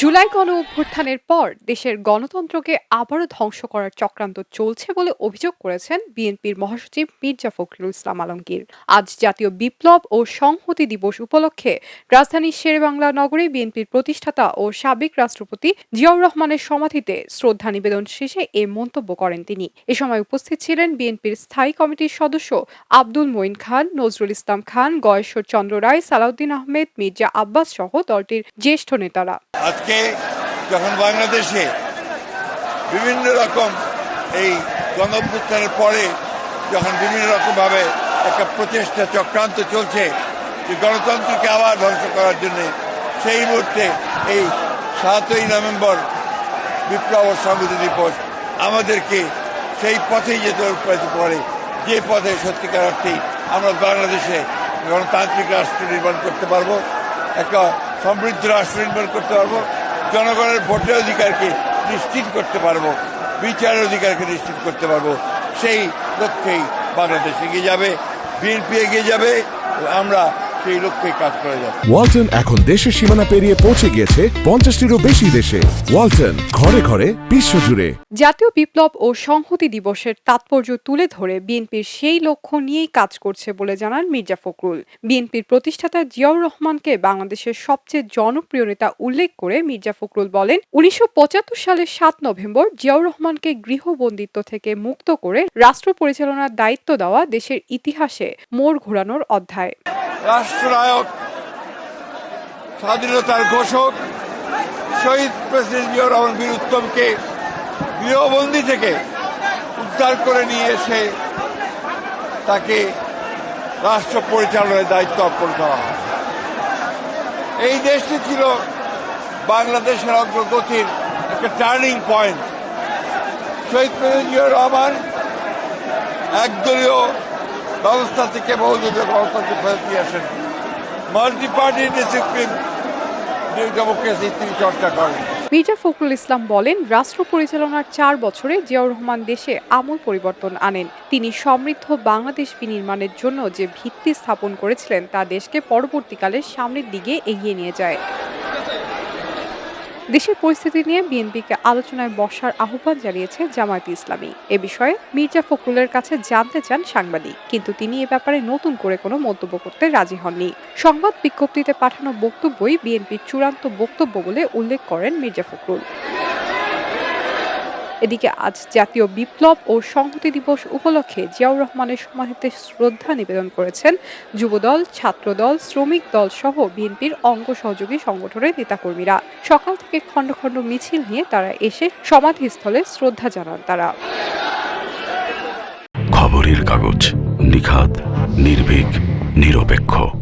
জুলাই গণ অভ্যুত্থানের পর দেশের গণতন্ত্রকে আবারও ধ্বংস করার চক্রান্ত চলছে বলে অভিযোগ করেছেন বিএনপির মহাসচিব মির্জা ফখরুল ইসলাম আলমগীর। আজ জাতীয় বিপ্লব ও সংহতি দিবস উপলক্ষে রাজধানীর শেরেবাংলা নগরে বিএনপির প্রতিষ্ঠাতা ও সাবেক রাষ্ট্রপতি জিয়াউর রহমানের সমাধিতে শ্রদ্ধা নিবেদন শেষে এ মন্তব্য করেন তিনি। এ সময় উপস্থিত ছিলেন বিএনপির স্থায়ী কমিটির সদস্য আব্দুল মঈন খান, নজরুল ইসলাম খান, গয়েশ্বর চন্দ্র রায়, সালাউদ্দিন আহমেদ, মির্জা আব্বাস সহ দলটির জ্যেষ্ঠ নেতারা। আজকে যখন বাংলাদেশে বিভিন্ন রকম এই গণঅভ্যুত্থানের পরে যখন বিভিন্ন রকমভাবে একটা প্রচেষ্টা চক্রান্ত চলছে যে গণতন্ত্রকে আবার ধ্বংস করার জন্য, সেই মুহূর্তে এই সাতই নভেম্বর বিপ্লব সংহতি দিবস আমাদেরকে সেই পথেই যেতে অনুপ্রাণিত করে, যে পথে সত্যিকার অর্থেই আমরা বাংলাদেশে গণতান্ত্রিক রাষ্ট্র নির্মাণ করতে পারব, একটা সমৃদ্ধ রাষ্ট্র নির্মাণ করতে পারব জনগণের ভোটের অধিকারকে নিশ্চিত করতে পারব বিচার অধিকারকে নিশ্চিত করতে পারব, সেই লক্ষ্যেই বাংলাদেশ এগিয়ে যাবে, বিএনপি এগিয়ে যাবে, আমরা সেই লক্ষ্যেই কাজ করে যাব ওয়ালটন এখন দেশের সীমানা পেরিয়ে পৌঁছে গিয়েছে পঞ্চাশটিরও বেশি দেশে। ওয়ালটন ঘরে ঘরে বিশ্বজুড়ে। জাতীয় বিপ্লব ও সংহতি দিবসের তাৎপর্য তুলে ধরে বিএনপির সেই লক্ষ্য নিয়েই কাজ করছে বলে জানান মির্জা ফখরুল। বিএনপির প্রতিষ্ঠাতা জিয়াউর রহমানকে বাংলাদেশের সবচেয়ে জনপ্রিয় নেতা উল্লেখ করে মির্জা ফখরুল বলেন উনিশশো পঁচাত্তর সালের সাত নভেম্বর জিয়াউর রহমানকে গৃহবন্দিত্ব থেকে মুক্ত করে রাষ্ট্র পরিচালনার দায়িত্ব দেওয়া দেশের ইতিহাসে মোড় ঘোরানোর অধ্যায়। রাষ্ট্রনায়ক, স্বাধীনতার ঘোষক, শহীদ প্রেসিডেন্ট জিয়াউর রহমান বীর উত্তমকে গৃহবন্দী থেকে উদ্ধার করে নিয়ে এসে তাকে রাষ্ট্র পরিচালনার দায়িত্ব অর্পণ করা হয়। এই দেশটি ছিল বাংলাদেশের অগ্রগতির একটা টার্নিং পয়েন্ট। শহীদ প্রেসিডেন্ট জিয়াউর রহমান একদলীয় ব্যবস্থা থেকে বহুদলীয় গণতন্ত্র ফেরত নিয়ে আসেন। মাল্টি পার্টি ডিসিপ্লিন ডেমোক্রেসি তিনি চর্চা করেন। মির্জা ফখরুল ইসলাম বলেন, রাষ্ট্র পরিচালনার চার বছরে জিয়াউর রহমান দেশে আমূল পরিবর্তন আনেন। তিনি সমৃদ্ধ বাংলাদেশ বিনির্মাণের জন্য যে ভিত্তি স্থাপন করেছিলেন, তা দেশকে পরবর্তীকালে সামনের দিকে এগিয়ে নিয়ে যায়। দেশের পরিস্থিতি নিয়ে বিএনপিকে আলোচনায় বসার আহ্বান জানিয়েছে জামায়াতে ইসলামী। এ বিষয়ে মির্জা ফখরুলের কাছে জানতে চান সাংবাদিক, কিন্তু তিনি এ ব্যাপারে নতুন করে কোনো মন্তব্য করতে রাজি হননি। সংবাদ বিজ্ঞপ্তিতে পাঠানো বক্তব্যই বিএনপির চূড়ান্ত বক্তব্য বলে উল্লেখ করেন মির্জা ফখরুল। এদিকে আজ জাতীয় বিপ্লব ও সংহতি দিবস উপলক্ষে জিয়াউর রহমানের সমাধিতে শ্রদ্ধা নিবেদন করেছেন যুবদল, ছাত্রদল, শ্রমিক দল সহ বিএনপির অঙ্গ সহযোগী সংগঠনের নেতাকর্মীরা। সকাল থেকে খণ্ড খণ্ড মিছিল নিয়ে তারা এসে সমাধিস্থলে শ্রদ্ধা জানান তারা। খবরের কাগজ নিখাত, নির্ভীক, নিরপেক্ষ।